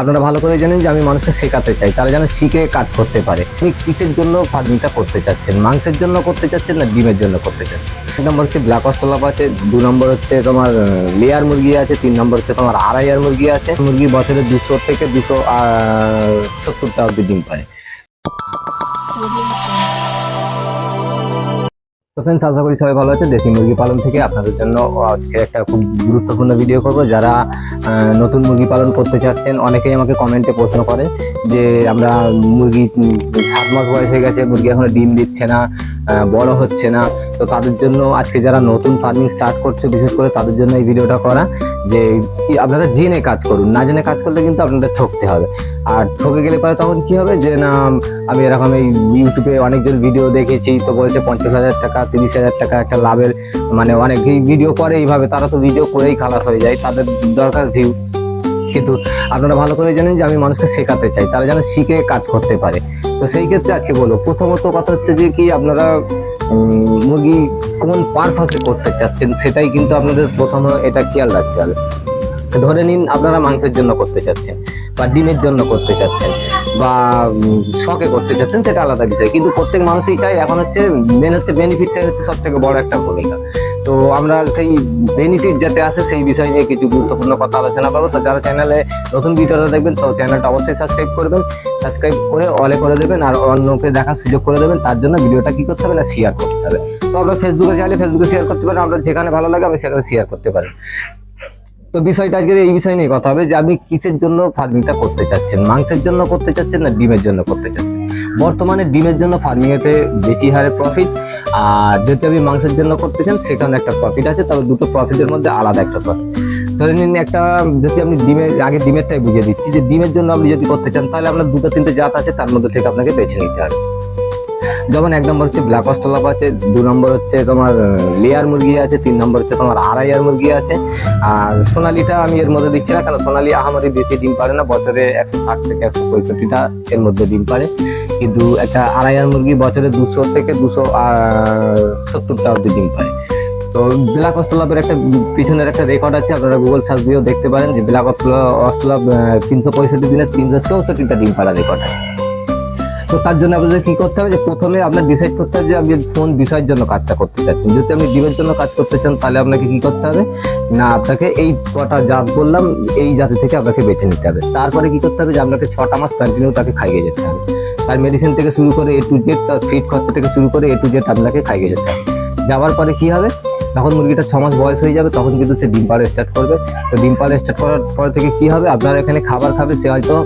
আপনারা ভালো করে জানেন যে আমি মানুষকে শেখাতে চাই। তারা যেন শিখে কাজ করতে পারে। আপনি কিসের জন্য ফার্মিংটা করতে চাচ্ছেন? মাংসের জন্য করতে চাচ্ছেন না ডিমের জন্য করতে চাচ্ছেন? এক নম্বর হচ্ছে ব্ল্যাক অস্টলাপ আছে, দু নম্বর হচ্ছে তোমার লেয়ার মুরগি আছে, তিন নম্বর হচ্ছে তোমার আড়াইয়ার মুরগি আছে। মুরগি বছরে দুশো থেকে দুশো সত্তরটা অব্দি ডিম পারে। তো ফ্রেন্ডস আশা করি সবাই ভালো আছে দেশি মুরগি পালন থেকে আপনাদের জন্য আজকে একটা খুব গুরুত্বপূর্ণ ভিডিও করব। যারা নতুন মুরগি পালন করতে চাচ্ছেন, অনেকেই আমাকে কমেন্টে প্রশ্ন করে যে, আমরা মুরগি সাত মাস বয়স হয়ে গেছে, মুরগি এখনও ডিম দিচ্ছে না। বড় হচ্ছে না। তো তাদের জন্য আজকে যারা নতুন ফার্মিং স্টার্ট করছে, বিশেষ করে তাদের জন্য এই ভিডিওটা করা যে আপনারা জেনে কাজ করুন। না জেনে কাজ করলে কিন্তু আপনাদের ঠকতে হবে। আর ঠকে গেলে পরে তখন কি হবে? যে, না, আমি এরকম এই ইউটিউবে অনেকজন ভিডিও দেখেছি, তো বলছে পঞ্চাশ হাজার টাকা, তিরিশ হাজার টাকা একটা লাভের মানে অনেকেই ভিডিও করে এইভাবে, তারা তো ভিডিও করেই খালাস হয়ে যায়। তাদের দরকার ভিউ কিন্তু আপনারা ভালো করে জানেন যে আমি মানুষকে শেখাতে চাই, তারা যেন শিখে কাজ করতে পারে। তো সেই ক্ষেত্রে আজকে বলব, প্রথমত কথা হচ্ছে যে কি আপনারা মুরগি কোন পারপাসে করতে চাচ্ছেন সেটাই কিন্তু আপনাদের প্রথম এটা খেয়াল রাখতে হবে। ধরে নিন আপনারা মাংসের জন্য করতে চাচ্ছেন, বা ডিমের জন্য করতে চাচ্ছেন, বা শখে করতে চাচ্ছেন, সেটা আলাদা বিষয়। কিন্তু প্রত্যেক মানুষই চাই এখন হচ্ছে মেন হচ্ছে বেনিফিটটাই হচ্ছে সব থেকে বড় একটা ভূমিকা। তো আমরা সেই বেনিফিট যাতে আসে সেই বিষয় নিয়ে কিছু গুরুত্বপূর্ণ কথা আলোচনা করব। তো যারা চ্যানেলে নতুন ভিডিওটা দেখবেন, তো চ্যানেলটা অবশ্যই সাবস্ক্রাইব করবেন। সাবস্ক্রাইব করে অলে করে দেবেন আর অন্যকে দেখার সুযোগ করে দেবেন। তার জন্য ভিডিওটা কি করতে হবে না শেয়ার করতে হবে। তো আমরা ফেসবুকে চাইলে ফেসবুকে শেয়ার করতে পারেন। আমরা যেখানে ভালো লাগে আমি সেখানে শেয়ার করতে পারি। তো বিষয়টা আজকে এই বিষয় নিয়ে কথা হবে যে আপনি কিসের জন্য ফার্মিংটা করতে চাচ্ছেন? মাংসের জন্য করতে চাচ্ছেন না ডিমের জন্য করতে চাচ্ছেন? বর্তমানে ডিমের জন্য ফার্মিংয়েতে বেশি হারে প্রফিট আর যদি আপনি মাংসের জন্য করতে চান সেখানে একটা প্রফিট আছে, তবে দুটো প্রফিটের মধ্যে আলাদা একটা প্রফিট ধরে নিন একটা যদি আপনি ডিমের, আগে ডিমেরটাই বুঝিয়ে দিচ্ছি, যে ডিমের জন্য আপনি যদি করতে চান, তাহলে আপনার দুটো তিনটে জাত আছে, তার মধ্যে থেকে আপনাকে বেছে নিতে হবে। যেমন এক নম্বর হচ্ছে ব্ল্যাক অস্টলাপ আছে, দু নম্বর হচ্ছে তোমার লেয়ার মুরগি আছে, তিন নম্বর হচ্ছে তোমার আড়াইয়ার মুরগি আছে। আর সোনালিটা আমি এর মধ্যে দিচ্ছি না, কারণ সোনালি আহামারি বেশি ডিম পারে না, বছরে একশো ষাট থেকে একশো পঁয়ষট্টিটা এর মধ্যে ডিম পারে। কিন্তু একটা আড়াইয়ার মুরগি বছরে দুশো থেকে দুশো সত্তরটা অব্দি ডিম পায়। তো ব্ল্যাক অস্টলাপের একটা পিছনের একটা রেকর্ড আছে, আপনারা গুগল সার্চ দিয়েও দেখতে পারেন যে ব্ল্যাক অস্টলাপ তিনশো পঁয়ষট্টি দিনে তিনশো চৌষট্টিটা ডিম পাড়া রেকর্ড তো তার জন্য আপনাদের কি করতে হবে যে প্রথমে আপনার ডিসাইড করতে হবে যে আপনি কোন বিষয়ের জন্য কাজটা করতে চাচ্ছেন যদি আপনি ডিমের জন্য কাজ করতে চান, তাহলে আপনাকে কি করতে হবে? না, আপনাকে এই কটা জাত বললাম, এই জাতি থেকে আপনাকে বেছে নিতে হবে। তারপরে কি করতে হবে যে আপনাকে ছটা মাস কন্টিনিউ তাকে খাইয়ে যেতে হবে। তার মেডিসিন থেকে শুরু করে এ টু জেড তার ফিট খরচা থেকে শুরু করে এ টু জেড আপনাকে খাইয়ে যেতে হবে। যাওয়ার পরে কী হবে? তখন মুরগিটা ছ মাস বয়স হয়ে যাবে, তখন কিন্তু সে ডিম পাড়া স্টার্ট করবে। তো ডিম পাড়া স্টার্ট করার পর থেকে কী হবে? আপনার এখানে খাবার খাবে, সে হয়তো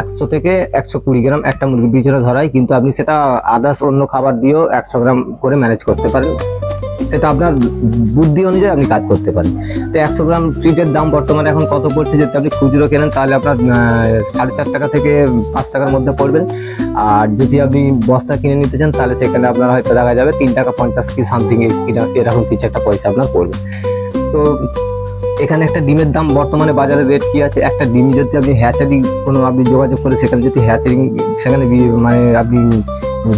একশো থেকে একশো কুড়ি গ্রাম একটা মুরগির পিছনে ধরায়, কিন্তু আপনি সেটা আদার্স অন্য খাবার দিয়েও একশো গ্রাম করে ম্যানেজ করতে পারেন। সেটা আপনার বুদ্ধি অনুযায়ী আপনি কাজ করতে পারেন। তো একশো গ্রাম ট্রিটের দাম বর্তমানে এখন কত পড়ছে যদি আপনি খুচরো কেনেন, তাহলে আপনার সাড়ে চার টাকা থেকে পাঁচ টাকার মধ্যে পড়বেন। আর যদি আপনি বস্তা কিনে নিতে চান, তাহলে সেখানে আপনার হয়তো দেখা যাবে তিন টাকা পঞ্চাশ কি সামথিং এরকম কিছু একটা পয়সা আপনার পড়বে। তো এখানে একটা ডিমের দাম বর্তমানে বাজারে রেট কি আছে? একটা ডিম যদি আপনি হ্যাচারি কোনো আপনি যোগাযোগ করে সেখানে যদি হ্যাচারি সেখানে মানে আপনি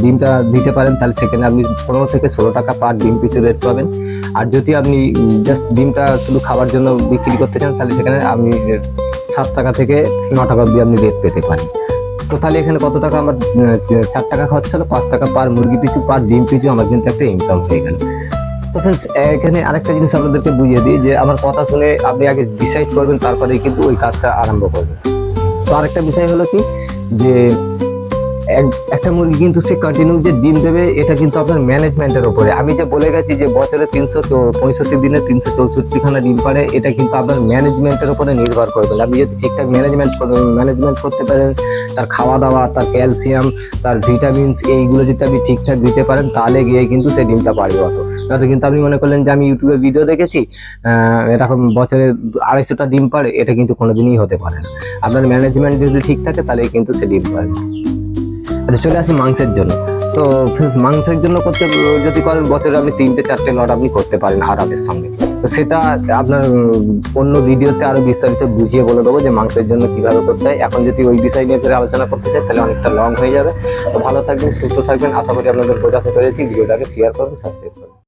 ডিমটা দিতে পারেন তাহলে সেখানে আপনি পনেরো থেকে ষোলো টাকা পার ডিম পিছু রেট পাবেন। আর যদি আপনি জাস্ট ডিমটা শুধু খাবার জন্য বিক্রি করতে চান তাহলে সেখানে আপনি সাত টাকা থেকে ন টাকা অব্দি আপনি রেট পেতে পারেন। তো তাহলে এখানে কত টাকা আমার চার টাকা খরচ হলো পাঁচ টাকা পার মুরগি পিছু পার ডিম পিছু আমার কিন্তু একটা ইনকাম হয়ে গেল। তো friends, এখানে আরেকটা জিনিস আপনাদেরকে বুঝিয়ে দিই যে আমার কথা শুনে আপনি আগে ডিসাইড করবেন তারপরে কিন্তু ওই কাজটা আরম্ভ করবেন। তো আরেকটা বিষয় হলো কি যে একটা মুরগি কিন্তু সে কন্টিনিউ যে ডিম দেবে, এটা কিন্তু আপনার ম্যানেজমেন্টের উপরে। আমি যে বলে গেছি যে বছরে তিনশো পঁয়ষট্টি দিনে তিনশো চৌষট্টি খানা ডিম পারে, এটা কিন্তু আপনার ম্যানেজমেন্টের উপরে নির্ভর করবেন আপনি যদি ঠিকঠাক ম্যানেজমেন্ট ম্যানেজমেন্ট করতে পারেন, তার খাওয়া দাওয়া তার ক্যালসিয়াম তার ভিটামিনস এইগুলো যদি আপনি ঠিকঠাক দিতে পারেন, তাহলে গিয়ে কিন্তু সেই ডিমটা পারবে অত। নয়তো কিন্তু আপনি মনে করলেন যে আমি ইউটিউবে ভিডিও দেখেছি এরকম বছরে আড়াইশোটা ডিম পারে, এটা কিন্তু কোনোদিনই হতে পারে না। আপনার ম্যানেজমেন্ট যদি ঠিক থাকে, তাহলে কিন্তু সে ডিম পারবে। আচ্ছা চলে আসি মাংসের জন্য। তো মাংসের জন্য করতে, যদি করেন বছরে আপনি তিনটে, চারটে লট আপনি করতে পারেন আরামের সঙ্গে। তো সেটা আপনার অন্য ভিডিওতে আরও বিস্তারিত বুঝিয়ে বলে দেবো যে মাংসের জন্য কীভাবে করতে হয়। এখন যদি ওই বিষয় নিয়ে করে আলোচনা করতে চাই, তাহলে অনেকটা লং হয়ে যাবে। তো ভালো থাকবেন, সুস্থ থাকবেন। আশা করি আপনাদের বোঝাতে পেরেছি। ভিডিওটাকে শেয়ার করবেন সাবস্ক্রাইব করবেন।